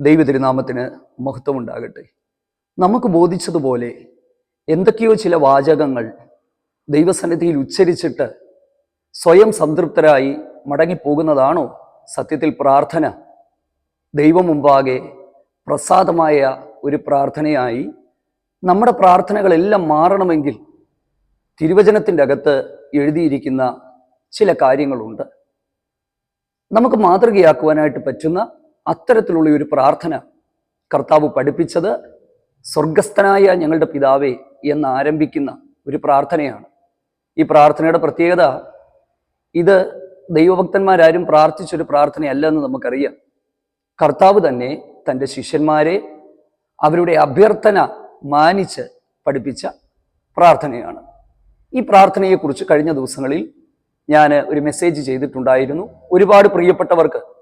ദൈവ തിരുനാമത്തിന് മഹത്വമുണ്ടാകട്ടെ. നമുക്ക് ബോധിച്ചതുപോലെ എന്തൊക്കെയോ ചില വാചകങ്ങൾ ദൈവസന്നിധിയിൽ ഉച്ചരിച്ചിട്ട് സ്വയം സംതൃപ്തരായി മടങ്ങിപ്പോകുന്നതാണോ സത്യത്തിൽ പ്രാർത്ഥന? ദൈവം മുമ്പാകെ പ്രസാദമായ ഒരു പ്രാർത്ഥനയായി നമ്മുടെ പ്രാർത്ഥനകളെല്ലാം മാറണമെങ്കിൽ തിരുവചനത്തിന്റെ അകത്ത് എഴുതിയിരിക്കുന്ന ചില കാര്യങ്ങളുണ്ട്. നമുക്ക് മാതൃകയാക്കുവാനായിട്ട് പറ്റുന്ന അത്തരത്തിലുള്ള ഒരു പ്രാർത്ഥന കർത്താവ് പഠിപ്പിച്ചത് സ്വർഗസ്ഥനായ ഞങ്ങളുടെ പിതാവേ എന്ന് ആരംഭിക്കുന്ന ഒരു പ്രാർത്ഥനയാണ്. ഈ പ്രാർത്ഥനയുടെ പ്രത്യേകത ഇത് ദൈവഭക്തന്മാരാരും പ്രാർത്ഥിച്ചൊരു പ്രാർത്ഥനയല്ല എന്ന് നമുക്കറിയാം. കർത്താവ് തന്നെ തന്റെ ശിഷ്യന്മാരെ അവരുടെ അഭ്യർത്ഥന മാനിച്ച് പഠിപ്പിച്ച പ്രാർത്ഥനയാണ്. ഈ പ്രാർത്ഥനയെക്കുറിച്ച് കഴിഞ്ഞ ദിവസങ്ങളിൽ ഞാൻ ഒരു മെസ്സേജ് ചെയ്തിട്ടുണ്ടായിരുന്നു. ഒരുപാട് പ്രിയപ്പെട്ടവർക്ക്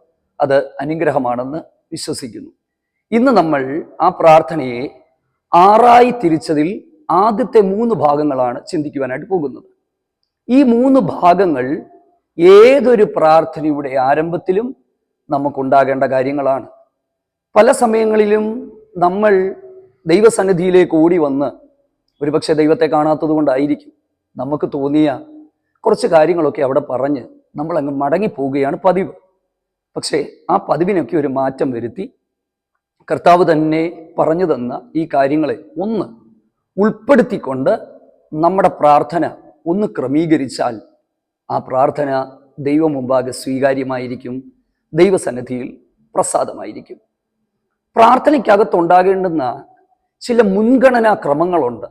അത് അനുഗ്രഹമാണെന്ന് വിശ്വസിക്കുന്നു. ഇന്ന് നമ്മൾ ആ പ്രാർത്ഥനയെ ആറായി തിരിച്ചതിൽ ആദ്യത്തെ മൂന്ന് ഭാഗങ്ങളാണ് ചിന്തിക്കുവാനായിട്ട് പോകുന്നത്. ഈ മൂന്ന് ഭാഗങ്ങൾ ഏതൊരു പ്രാർത്ഥനയുടെ ആരംഭത്തിലും നമുക്കുണ്ടാകേണ്ട കാര്യങ്ങളാണ്. പല സമയങ്ങളിലും നമ്മൾ ദൈവസന്നിധിയിലേക്ക് ഓടി വന്ന് ഒരുപക്ഷെ ദൈവത്തെ കാണാത്തത് കൊണ്ടായിരിക്കും നമുക്ക് തോന്നിയ കുറച്ച് കാര്യങ്ങളൊക്കെ അവിടെ പറഞ്ഞ് നമ്മൾ അങ്ങ് മടങ്ങിപ്പോവുകയാണ് പതിവ്. പക്ഷേ ആ പതിവിനൊക്കെ ഒരു മാറ്റം വരുത്തി കർത്താവ് തന്നെ പറഞ്ഞു തന്ന ഈ കാര്യങ്ങളെ ഒന്ന് ഉൾപ്പെടുത്തിക്കൊണ്ട് നമ്മുടെ പ്രാർത്ഥന ഒന്ന് ക്രമീകരിച്ചാൽ ആ പ്രാർത്ഥന ദൈവം മുമ്പാകെ സ്വീകാര്യമായിരിക്കും ദൈവസന്നിധിയിൽ പ്രസാദമായിരിക്കും. പ്രാർത്ഥനയ്ക്കകത്തുണ്ടാകേണ്ടുന്ന ചില മുൻഗണനാ ക്രമങ്ങളുണ്ട്.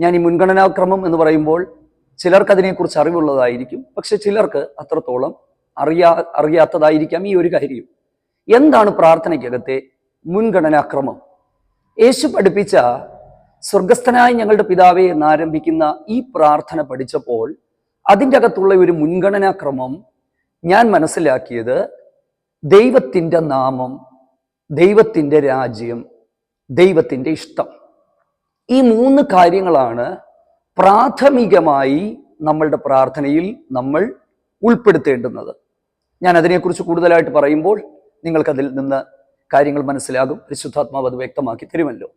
ഞാൻ ഈ മുൻഗണനാക്രമം എന്ന് പറയുമ്പോൾ ചിലർക്ക് അതിനെക്കുറിച്ച് അറിവുള്ളതായിരിക്കും പക്ഷെ ചിലർക്ക് അത്രത്തോളം അറിയാ അറിയാത്തതായിരിക്കാം ഈ ഒരു കാര്യം. എന്താണ് പ്രാർത്ഥനയ്ക്കകത്തെ മുൻഗണനാക്രമം യേശു പഠിപ്പിച്ച സ്വർഗസ്ഥനായ ഞങ്ങളുടെ പിതാവേ എന്നാരംഭിക്കുന്ന ഈ പ്രാർത്ഥന പഠിച്ചപ്പോൾ അതിന്റെ അകത്തുള്ള ഒരു മുൻഗണനാക്രമം ഞാൻ മനസ്സിലാക്കിയത് ദൈവത്തിന്റെ നാമം ദൈവത്തിന്റെ രാജ്യം ദൈവത്തിന്റെ ഇഷ്ടം. ഈ മൂന്ന് കാര്യങ്ങളാണ് പ്രാഥമികമായി നമ്മളുടെ പ്രാർത്ഥനയിൽ നമ്മൾ ഉൾപ്പെടുത്തേണ്ടുന്നത്. ഞാൻ അതിനെക്കുറിച്ച് കൂടുതലായിട്ട് പറയുമ്പോൾ നിങ്ങൾക്കതിൽ നിന്ന് കാര്യങ്ങൾ മനസ്സിലാകും. പരിശുദ്ധാത്മാവ് അത് വ്യക്തമാക്കി തരുമല്ലോ.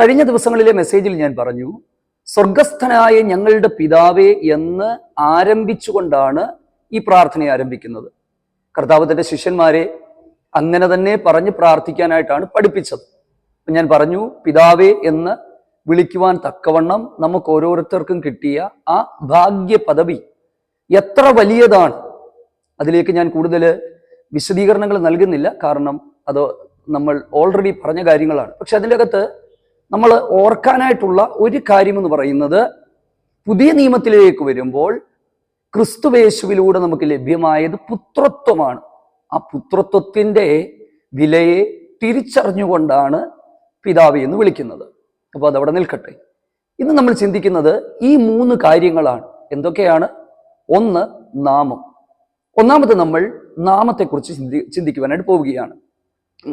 കഴിഞ്ഞ ദിവസങ്ങളിലെ മെസ്സേജിൽ ഞാൻ പറഞ്ഞു സ്വർഗസ്ഥനായ ഞങ്ങളുടെ പിതാവേ എന്ന് ആരംഭിച്ചുകൊണ്ടാണ് ഈ പ്രാർത്ഥന ആരംഭിക്കുന്നത്. കർത്താവ് തന്റെ ശിഷ്യന്മാരെ അങ്ങനെ തന്നെ പറഞ്ഞ് പ്രാർത്ഥിക്കാനായിട്ടാണ് പഠിപ്പിച്ചത്. ഞാൻ പറഞ്ഞു പിതാവേ എന്ന് വിളിക്കുവാൻ തക്കവണ്ണം നമുക്ക് ഓരോരുത്തർക്കും കിട്ടിയ ആ ഭാഗ്യ പദവി എത്ര വലിയതാണ്. അതിലേക്ക് ഞാൻ കൂടുതൽ വിശദീകരണങ്ങൾ നൽകുന്നില്ല. കാരണം അത് നമ്മൾ ഓൾറെഡി പറഞ്ഞ കാര്യങ്ങളാണ്. പക്ഷെ അതിന്റെ അകത്ത് നമ്മൾ ഓർക്കാനായിട്ടുള്ള ഒരു കാര്യം എന്ന് പറയുന്നത് പുതിയ നിയമത്തിലേക്ക് വരുമ്പോൾ ക്രിസ്തുവേശുവിലൂടെ നമുക്ക് ലഭ്യമായത് പുത്രത്വമാണ്. ആ പുത്രത്വത്തിന്റെ വിലയെ തിരിച്ചറിഞ്ഞുകൊണ്ടാണ് പിതാവ് എന്ന് വിളിക്കുന്നത്. അപ്പോൾ അതവിടെ നിൽക്കട്ടെ. ഇന്ന് നമ്മൾ ചിന്തിക്കുന്നത് ഈ മൂന്ന് കാര്യങ്ങളാണ്. എന്തൊക്കെയാണ്? ഒന്ന് നാമം. ഒന്നാമത് നമ്മൾ നാമത്തെക്കുറിച്ച് ചിന്തി ചിന്തിക്കുവാനായിട്ട് പോവുകയാണ്.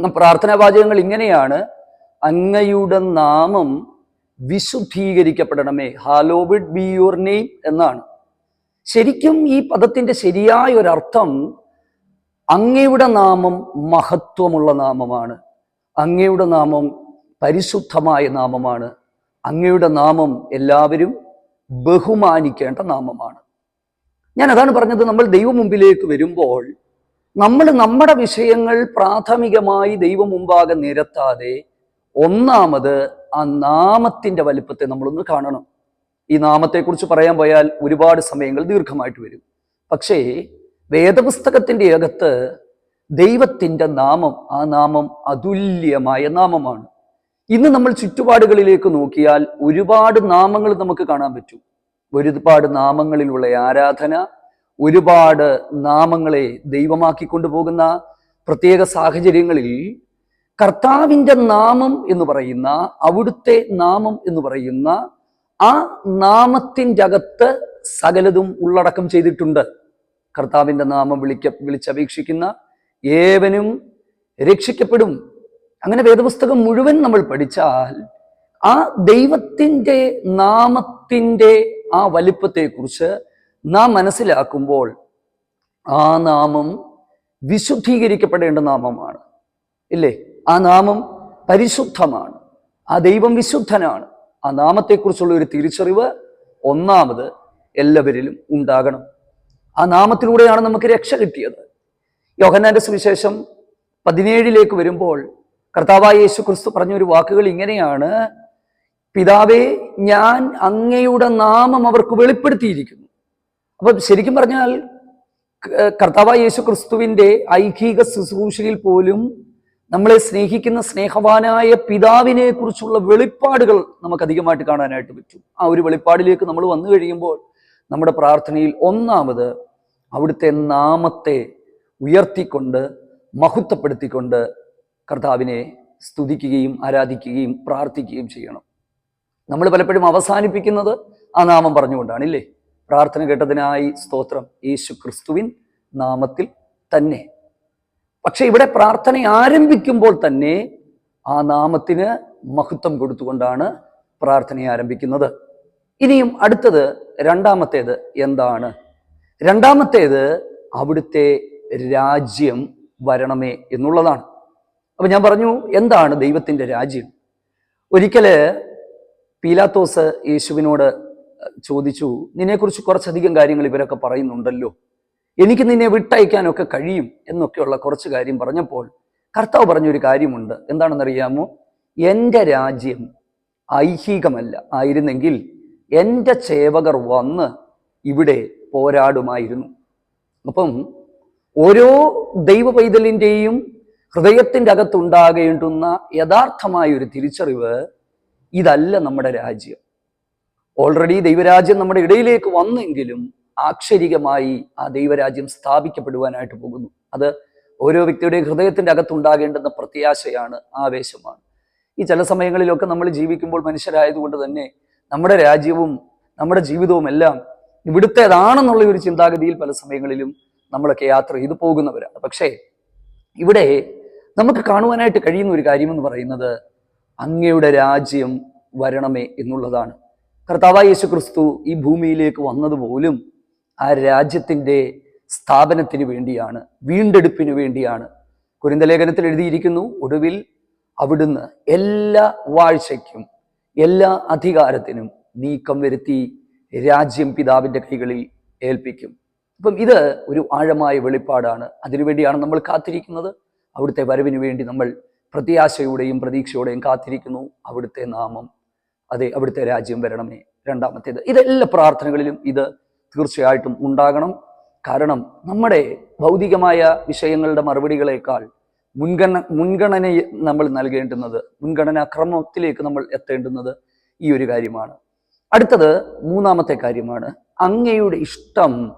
പ്രാർത്ഥനാ വാചകങ്ങൾ ഇങ്ങനെയാണ്. അങ്ങയുടെ നാമം വിശുദ്ധീകരിക്കപ്പെടണമേ. ഹാലോവിഡ് ബി യുവർ നെയിം എന്നാണ്. ശരിക്കും ഈ പദത്തിന്റെ ശരിയായ ഒരർത്ഥം അങ്ങയുടെ നാമം മഹത്വമുള്ള നാമമാണ്. അങ്ങയുടെ നാമം പരിശുദ്ധമായ നാമമാണ്. അങ്ങയുടെ നാമം എല്ലാവരും ബഹുമാനിക്കേണ്ട നാമമാണ്. ഞാൻ അതാണ് പറഞ്ഞത് നമ്മൾ ദൈവം മുമ്പിലേക്ക് വരുമ്പോൾ നമ്മൾ നമ്മുടെ വിഷയങ്ങൾ പ്രാഥമികമായി ദൈവം മുമ്പാകെ നിരത്താതെ ഒന്നാമത് ആ നാമത്തിന്റെ വലിപ്പത്തെ നമ്മളൊന്ന് കാണണം. ഈ നാമത്തെക്കുറിച്ച് പറയാൻ പോയാൽ ഒരുപാട് സമയങ്ങൾ ദീർഘമായിട്ട് വരും. പക്ഷേ വേദപുസ്തകത്തിന്റെ അകത്ത് ദൈവത്തിന്റെ നാമം ആ നാമം അതുല്യമായ നാമമാണ്. ഇന്ന് നമ്മൾ ചുറ്റുപാടുകളിലേക്ക് നോക്കിയാൽ ഒരുപാട് നാമങ്ങൾ നമുക്ക് കാണാൻ പറ്റും. ഒരുപാട് നാമങ്ങളിലുള്ള ആരാധന ഒരുപാട് നാമങ്ങളെ ദൈവമാക്കി കൊണ്ടുപോകുന്ന പ്രത്യേക സാഹചര്യങ്ങളിൽ കർത്താവിന്റെ നാമം എന്ന് പറയുന്ന അവിടുത്തെ നാമം എന്ന് പറയുന്ന ആ നാമത്തിന്റെ അകത്ത് സകലതും ഉള്ളടക്കം ചെയ്തിട്ടുണ്ട്. കർത്താവിന്റെ നാമം വിളിക്ക വിളിച്ചപേക്ഷിക്കുന്ന ഏവനും രക്ഷിക്കപ്പെടും. അങ്ങനെ വേദപുസ്തകം മുഴുവൻ നമ്മൾ പഠിച്ചാൽ ആ ദൈവത്തിന്റെ നാമത്തിന്റെ ആ വലിപ്പത്തെക്കുറിച്ച് നാം മനസ്സിലാക്കുമ്പോൾ ആ നാമം വിശുദ്ധീകരിക്കപ്പെടേണ്ട നാമമാണ്. ഇല്ലേ? ആ നാമം പരിശുദ്ധമാണ്. ആ ദൈവം വിശുദ്ധനാണ്. ആ നാമത്തെക്കുറിച്ചുള്ള ഒരു തിരിച്ചറിവ് ഒന്നാമത് എല്ലാവരിലും ഉണ്ടാകണം. ആ നാമത്തിലൂടെയാണ് നമുക്ക് രക്ഷ കിട്ടിയത്. യോഹന്നാന്റെ സുവിശേഷം പതിനേഴിലേക്ക് വരുമ്പോൾ കർത്താവായ യേശു ക്രിസ്തു പറഞ്ഞൊരു വാക്കുകൾ ഇങ്ങനെയാണ്. പിതാവേ ഞാൻ അങ്ങയുടെ നാമം അവർക്ക് വെളിപ്പെടുത്തിയിരിക്കുന്നു. അപ്പൊ ശരിക്കും പറഞ്ഞാൽ കർത്താവ് യേശു ക്രിസ്തുവിന്റെ ഐഹിക ശുശ്രൂഷയിൽ പോലും നമ്മളെ സ്നേഹിക്കുന്ന സ്നേഹവാനായ പിതാവിനെ കുറിച്ചുള്ള വെളിപ്പാടുകൾ നമുക്ക് അധികമായിട്ട് കാണാനായിട്ട് പറ്റും. ആ ഒരു വെളിപ്പാടിലേക്ക് നമ്മൾ വന്നു കഴിയുമ്പോൾ നമ്മുടെ പ്രാർത്ഥനയിൽ ഒന്നാമത് അവിടുത്തെ നാമത്തെ ഉയർത്തിക്കൊണ്ട് മഹത്വപ്പെടുത്തിക്കൊണ്ട് കർത്താവിനെ സ്തുതിക്കുകയും ആരാധിക്കുകയും പ്രാർത്ഥിക്കുകയും ചെയ്യണം. നമ്മൾ പലപ്പോഴും അവസാനിപ്പിക്കുന്നത് ആ നാമം പറഞ്ഞുകൊണ്ടാണ് ഇല്ലേ? പ്രാർത്ഥന കേട്ടതിനായി സ്തോത്രം. യേശു ക്രിസ്തുവിൻ നാമത്തിൽ തന്നെ. പക്ഷെ ഇവിടെ പ്രാർത്ഥന ആരംഭിക്കുമ്പോൾ തന്നെ ആ നാമത്തിന് മഹത്വം കൊടുത്തുകൊണ്ടാണ് പ്രാർത്ഥന ആരംഭിക്കുന്നത്. ഇനിയും അടുത്തത് രണ്ടാമത്തേത് എന്താണ്? രണ്ടാമത്തേത് അവിടുത്തെ രാജ്യം വരണമേ എന്നുള്ളതാണ്. അപ്പൊ ഞാൻ പറഞ്ഞു എന്താണ് ദൈവത്തിന്റെ രാജ്യം? ഒരിക്കൽ പീലാത്തോസ് യേശുവിനോട് ചോദിച്ചു നിന്നെക്കുറിച്ച് കുറച്ചധികം കാര്യങ്ങൾ ഇവരൊക്കെ പറയുന്നുണ്ടല്ലോ. എനിക്ക് നിന്നെ വിട്ടയക്കാനൊക്കെ കഴിയും എന്നൊക്കെയുള്ള കുറച്ച് കാര്യം പറഞ്ഞപ്പോൾ കർത്താവ് പറഞ്ഞൊരു കാര്യമുണ്ട്. എന്താണെന്നറിയാമോ? എന്റെ രാജ്യം ഐഹികമല്ല. ആയിരുന്നെങ്കിൽ എന്റെ സേവകർ വന്ന് ഇവിടെ പോരാടുമായിരുന്നു. അപ്പം ഓരോ ദൈവ പൈതലിന്റെയും ഹൃദയത്തിന്റെ അകത്തുണ്ടാകേണ്ടുന്ന യഥാർത്ഥമായ ഒരു തിരിച്ചറിവ് ഇതല്ല നമ്മുടെ രാജ്യം. ഓൾറെഡി ദൈവരാജ്യം നമ്മുടെ ഇടയിലേക്ക് വന്നെങ്കിലും ആക്ഷരികമായി ആ ദൈവരാജ്യം സ്ഥാപിക്കപ്പെടുവാനായിട്ട് പോകുന്നു. അത് ഓരോ വ്യക്തിയുടെയും ഹൃദയത്തിന്റെ അകത്തുണ്ടാകേണ്ടെന്ന പ്രത്യാശയാണ് ആവേശമാണ്. ഈ ചില സമയങ്ങളിലൊക്കെ നമ്മൾ ജീവിക്കുമ്പോൾ മനുഷ്യരായതുകൊണ്ട് തന്നെ നമ്മുടെ രാജ്യവും നമ്മുടെ ജീവിതവും എല്ലാം ഇവിടുത്തേതാണെന്നുള്ള ഒരു ചിന്താഗതിയിൽ പല സമയങ്ങളിലും നമ്മളൊക്കെ യാത്ര ചെയ്തു പോകുന്നവരാണ്. പക്ഷേ ഇവിടെ നമുക്ക് കാണുവാനായിട്ട് കഴിയുന്ന ഒരു കാര്യമെന്ന് പറയുന്നത് അങ്ങയുടെ രാജ്യം വരണമേ എന്നുള്ളതാണ്. കർത്താവ് യേശു ക്രിസ്തു ഈ ഭൂമിയിലേക്ക് വന്നതുപോലും ആ രാജ്യത്തിന്റെ സ്ഥാപനത്തിന് വേണ്ടിയാണ് വീണ്ടെടുപ്പിന് വേണ്ടിയാണ്. കുരിന്തലേഖനത്തിൽ എഴുതിയിരിക്കുന്നു ഒടുവിൽ അവിടുന്ന് എല്ലാ വാഴ്ചയ്ക്കും എല്ലാ അധികാരത്തിനും നീക്കം വരുത്തി രാജ്യം പിതാവിന്റെ കൈകളിൽ ഏൽപ്പിക്കും. അപ്പം ഇത് ഒരു ആഴമായ വെളിപ്പാടാണ്. അതിനുവേണ്ടിയാണ് നമ്മൾ കാത്തിരിക്കുന്നത്. അവിടുത്തെ വരവിന് വേണ്ടി നമ്മൾ പ്രത്യാശയോടെയും പ്രതീക്ഷയോടെയും കാത്തിരിക്കുന്നു അവിടുത്തെ നാമം. അതെ അവിടുത്തെ രാജ്യം വരണമേ. രണ്ടാമത്തേത്. ഇതെല്ലാ പ്രാർത്ഥനകളിലും ഇത് തീർച്ചയായിട്ടും ഉണ്ടാകണം. കാരണം നമ്മുടെ ഭൗതികമായ വിഷയങ്ങളുടെ മറുപടികളേക്കാൾ മുൻഗണന മുൻഗണനയെ നമ്മൾ നൽകേണ്ടുന്നത് മുൻഗണനാ ക്രമത്തിലേക്ക് നമ്മൾ എത്തേണ്ടുന്നത് ഈ ഒരു കാര്യമാണ്. അടുത്തത് മൂന്നാമത്തെ കാര്യമാണ്. അങ്ങയുടെ ഇഷ്ടം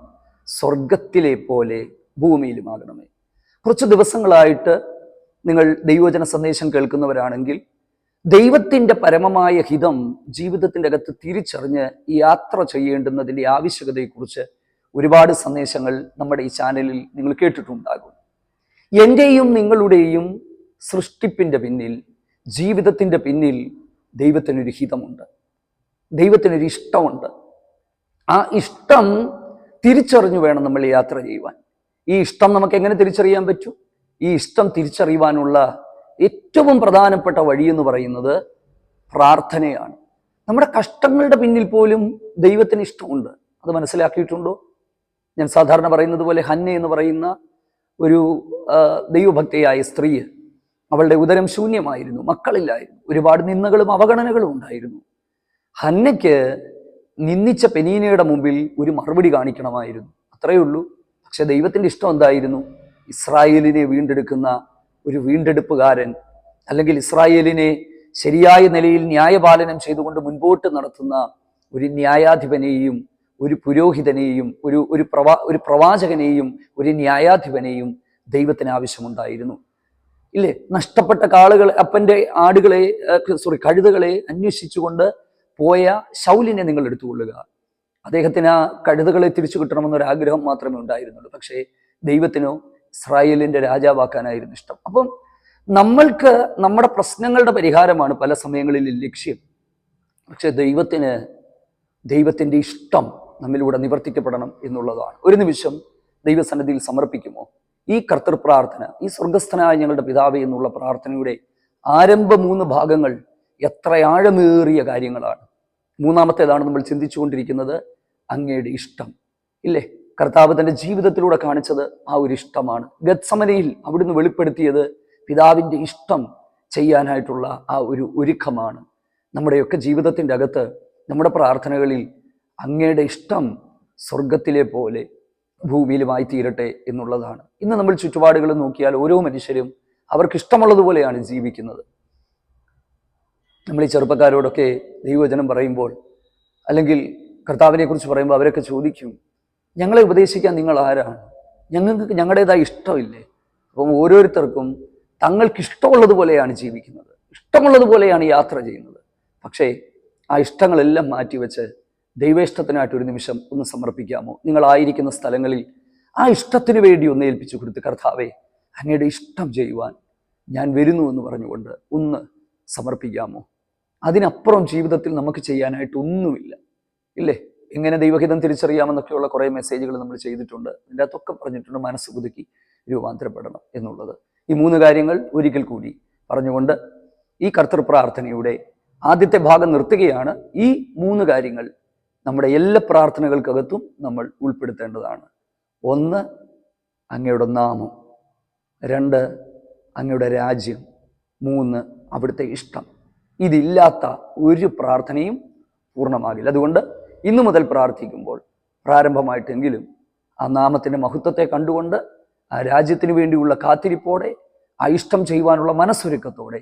സ്വർഗത്തിലെ പോലെ ഭൂമിയിലുമാകണമേ. കുറച്ച് ദിവസങ്ങളായിട്ട് നിങ്ങൾ ദൈവജന സന്ദേശം കേൾക്കുന്നവരാണെങ്കിൽ ദൈവത്തിന്റെ പരമമായ ഹിതം ജീവിതത്തിന്റെ അകത്ത് തിരിച്ചറിഞ്ഞ് യാത്ര ചെയ്യേണ്ടുന്നതിന്റെ ആവശ്യകതയെക്കുറിച്ച് ഒരുപാട് സന്ദേശങ്ങൾ നമ്മുടെ ഈ ചാനലിൽ നിങ്ങൾ കേട്ടിട്ടുണ്ടാകും. എന്റെയും നിങ്ങളുടെയും സൃഷ്ടിപ്പിന്റെ പിന്നിൽ ജീവിതത്തിന്റെ പിന്നിൽ ദൈവത്തിനൊരു ഹിതമുണ്ട്. ദൈവത്തിനൊരു ഇഷ്ടമുണ്ട്. ആ ഇഷ്ടം തിരിച്ചറിഞ്ഞു വേണം നമ്മൾ യാത്ര ചെയ്യുവാൻ. ഈ ഇഷ്ടം നമുക്ക് എങ്ങനെ തിരിച്ചറിയാൻ പറ്റും? ഈ ഇഷ്ടം തിരിച്ചറിയുവാനുള്ള ഏറ്റവും പ്രധാനപ്പെട്ട വഴി എന്ന് പറയുന്നത് പ്രാർത്ഥനയാണ്. നമ്മുടെ കഷ്ടങ്ങളുടെ പിന്നിൽ പോലും ദൈവത്തിന് ഇഷ്ടമുണ്ട്. അത് മനസ്സിലാക്കിയിട്ടുണ്ടോ? ഞാൻ സാധാരണ പറയുന്നത് പോലെ ഹന്ന എന്ന് പറയുന്ന ഒരു ദൈവഭക്തയായ സ്ത്രീ അവളുടെ ഉദരം ശൂന്യമായിരുന്നു മക്കളില്ലായിരുന്നു ഒരുപാട് നിന്ദകളും അവഗണനകളും ഉണ്ടായിരുന്നു. ഹന്നയ്ക്ക് നിന്ദിച്ച പെനീനയുടെ മുമ്പിൽ ഒരു മറുപടി കാണിക്കണമായിരുന്നു. അത്രയേ ഉള്ളൂ. പക്ഷെ ദൈവത്തിന്റെ ഇഷ്ടം എന്തായിരുന്നു? ഇസ്രായേലിനെ വീണ്ടെടുക്കുന്ന ഒരു വീണ്ടെടുപ്പുകാരൻ അല്ലെങ്കിൽ ഇസ്രായേലിനെ ശരിയായ നിലയിൽ ന്യായപാലനം ചെയ്തുകൊണ്ട് മുൻപോട്ട് നടത്തുന്ന ഒരു ന്യായാധിപനെയും ഒരു പുരോഹിതനെയും ഒരു ഒരു പ്രവാ ഒരു പ്രവാചകനെയും ഒരു ന്യായാധിപനെയും ദൈവത്തിന് ആവശ്യമുണ്ടായിരുന്നു. ഇല്ലേ? നഷ്ടപ്പെട്ട കാളുകൾ അപ്പന്റെ ആടുകളെ സോറി കഴുതകളെ അന്വേഷിച്ചുകൊണ്ട് പോയ ശൗലിനെ നിങ്ങൾ എടുത്തുകൊള്ളുക. അദ്ദേഹത്തിന് ആ കഴുതകളെ തിരിച്ചു കിട്ടണമെന്നൊരു ആഗ്രഹം മാത്രമേ ഉണ്ടായിരുന്നുള്ളൂ. പക്ഷേ ദൈവത്തിനോ ഇസ്രായേലിന്റെ രാജാവാക്കാനായിരുന്നു ഇഷ്ടം. അപ്പം നമ്മൾക്ക് നമ്മുടെ പ്രശ്നങ്ങളുടെ പരിഹാരമാണ് പല സമയങ്ങളിൽ ലക്ഷ്യം. പക്ഷെ ദൈവത്തിന് ദൈവത്തിന്റെ ഇഷ്ടം നമ്മിലൂടെ നിവർത്തിക്കപ്പെടണം എന്നുള്ളതാണ്. ഒരു നിമിഷം ദൈവസന്നിധിയിൽ സമർപ്പിക്കുമോ? ഈ കർത്തൃ പ്രാർത്ഥന ഈ സ്വർഗസ്ഥനായ ഞങ്ങളുടെ പിതാവ് എന്നുള്ള പ്രാർത്ഥനയുടെ ആരംഭ മൂന്ന് ഭാഗങ്ങൾ എത്ര ആഴമേറിയ കാര്യങ്ങളാണ്. മൂന്നാമത്തേതാണ് നമ്മൾ ചിന്തിച്ചുകൊണ്ടിരിക്കുന്നത് അങ്ങയുടെ ഇഷ്ടം. ഇല്ലേ? കർത്താവ് തന്റെ ജീവിതത്തിലൂടെ കാണിച്ചത് ആ ഒരു ഇഷ്ടമാണ്. ഗത്സമനയിൽ അവിടുന്ന് വെളിപ്പെടുത്തിയത് പിതാവിന്റെ ഇഷ്ടം ചെയ്യാനായിട്ടുള്ള ആ ഒരു ഒരുക്കമാണ്. നമ്മുടെയൊക്കെ ജീവിതത്തിന്റെ അകത്ത് നമ്മുടെ പ്രാർത്ഥനകളിൽ അങ്ങയുടെ ഇഷ്ടം സ്വർഗത്തിലെ പോലെ ഭൂമിയിലുമായി തീരട്ടെ എന്നുള്ളതാണ്. ഇന്ന് നമ്മൾ ചുറ്റുപാടുകൾ നോക്കിയാൽ ഓരോ മനുഷ്യരും അവർക്ക് ഇഷ്ടമുള്ളതുപോലെയാണ് ജീവിക്കുന്നത്. നമ്മൾ ഈ ചെറുപ്പക്കാരോടൊക്കെ ദൈവവചനം പറയുമ്പോൾ അല്ലെങ്കിൽ കർത്താവിനെ കുറിച്ച് പറയുമ്പോൾ അവരൊക്കെ ചോദിക്കും ഞങ്ങളെ ഉപദേശിക്കാൻ നിങ്ങൾ ആരാണ്? ഞങ്ങൾക്ക് ഞങ്ങളുടേതായ ഇഷ്ടമില്ലേ? അപ്പം ഓരോരുത്തർക്കും തങ്ങൾക്ക് ഇഷ്ടമുള്ളതുപോലെയാണ് ജീവിക്കുന്നത്. ഇഷ്ടമുള്ളതുപോലെയാണ് യാത്ര ചെയ്യുന്നത്. പക്ഷേ ആ ഇഷ്ടങ്ങളെല്ലാം മാറ്റിവെച്ച് ദൈവേഷ്ടത്തിനായിട്ട് ഒരു നിമിഷം ഒന്ന് സമർപ്പിക്കാമോ? നിങ്ങളായിരിക്കുന്ന സ്ഥലങ്ങളിൽ ആ ഇഷ്ടത്തിന് വേണ്ടി ഒന്ന് ഏൽപ്പിച്ചു കൊടുത്ത് കർത്താവെ അങ്ങയുടെ ഇഷ്ടം ചെയ്യുവാൻ ഞാൻ വരുന്നു എന്ന് പറഞ്ഞുകൊണ്ട് ഒന്ന് സമർപ്പിക്കാമോ? അതിനപ്പുറം ജീവിതത്തിൽ നമുക്ക് ചെയ്യാനായിട്ട് ഒന്നുമില്ല. ഇല്ലേ? എങ്ങനെ ദൈവഹിതം തിരിച്ചറിയാമെന്നൊക്കെയുള്ള കുറേ മെസ്സേജുകൾ നമ്മൾ ചെയ്തിട്ടുണ്ട്. അതിന്റെ അകത്തൊക്കെ പറഞ്ഞിട്ടുണ്ട് മനസ്സ് പുതുക്കി രൂപാന്തരപ്പെടണം എന്നുള്ളത്. ഈ മൂന്ന് കാര്യങ്ങൾ ഒരിക്കൽ കൂടി പറഞ്ഞുകൊണ്ട് ഈ കർത്തൃ പ്രാർത്ഥനയുടെ ആദ്യത്തെ ഭാഗം നിർത്തുകയാണ്. ഈ മൂന്ന് കാര്യങ്ങൾ നമ്മുടെ എല്ലാ പ്രാർത്ഥനകൾക്കകത്തും നമ്മൾ ഉൾപ്പെടുത്തേണ്ടതാണ്. ഒന്ന് അങ്ങയുടെ നാമം. രണ്ട് അങ്ങയുടെ രാജ്യം. മൂന്ന് അവിടുത്തെ ഇഷ്ടം. ഇതില്ലാത്ത ഒരു പ്രാർത്ഥനയും പൂർണമാകില്ല. അതുകൊണ്ട് ഇന്നു മുതൽ പ്രാർത്ഥിക്കുമ്പോൾ പ്രാരംഭമായിട്ടെങ്കിലും ആ നാമത്തിന്റെ മഹത്വത്തെ കണ്ടുകൊണ്ട് ആ രാജ്യത്തിന് വേണ്ടിയുള്ള കാത്തിരിപ്പോടെ ആ ഇഷ്ടം ചെയ്യുവാനുള്ള മനസ്സൊരുക്കത്തോടെ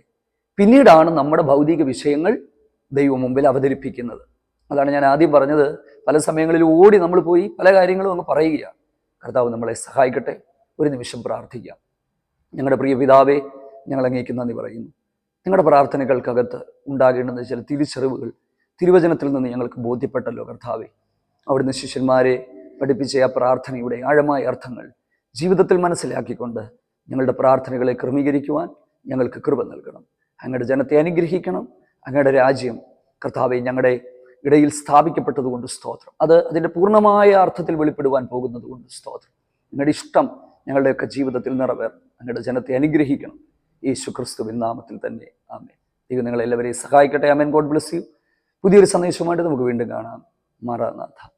പിന്നീടാണ് നമ്മുടെ ഭൗതിക വിഷയങ്ങൾ ദൈവം മുമ്പിൽ അവതരിപ്പിക്കുന്നത്. അതാണ് ഞാൻ ആദ്യം പറഞ്ഞത്. പല സമയങ്ങളിൽ ഓടി നമ്മൾ പോയി പല കാര്യങ്ങളും അങ്ങ് പറയുകയാണ്. കർത്താവ് നമ്മളെ സഹായിക്കട്ടെ. ഒരു നിമിഷം പ്രാർത്ഥിക്കാം. ഞങ്ങളുടെ പ്രിയ പിതാവേ ഞങ്ങൾ അങ്ങേക്ക് നന്ദി പറയുന്നു. നിങ്ങളുടെ പ്രാർത്ഥനകൾക്കകത്ത് ഉണ്ടാകേണ്ടുന്ന ചില തിരിച്ചറിവുകൾ തിരുവചനത്തിൽ നിന്ന് ഞങ്ങൾക്ക് ബോധ്യപ്പെട്ടല്ലോ കർത്താവെ. അവിടുന്ന് ശിഷ്യന്മാരെ പഠിപ്പിച്ച ആ പ്രാർത്ഥനയുടെ ആഴമായ അർത്ഥങ്ങൾ ജീവിതത്തിൽ മനസ്സിലാക്കിക്കൊണ്ട് ഞങ്ങളുടെ പ്രാർത്ഥനകളെ ക്രമീകരിക്കുവാൻ ഞങ്ങൾക്ക് കൃപ നൽകണം. അങ്ങയുടെ ജനത്തെ അനുഗ്രഹിക്കണം. അങ്ങയുടെ രാജ്യം കർത്താവെ ഞങ്ങളുടെ ഇടയിൽ സ്ഥാപിക്കപ്പെട്ടതുകൊണ്ട് സ്തോത്രം. അത് അതിന്റെ പൂർണമായ അർത്ഥത്തിൽ വെളിപ്പെടുവാൻ പോകുന്നത് കൊണ്ട് സ്തോത്രം. നിങ്ങളുടെ ഇഷ്ടം ഞങ്ങളുടെയൊക്കെ ജീവിതത്തിൽ നിറവേറണം. അങ്ങയുടെ ജനത്തെ അനുഗ്രഹിക്കണം. യേശു ക്രിസ്തുവിൻ നാമത്തിൽ തന്നെ. ആമേ ദൈവം നിങ്ങളെല്ലാവരെയും സഹായിക്കട്ടെ. ആമേൻ. God bless you. പുതിയൊരു സന്ദേശവുമായിട്ട് നമുക്ക് വീണ്ടും കാണാം. മാറാനാഥ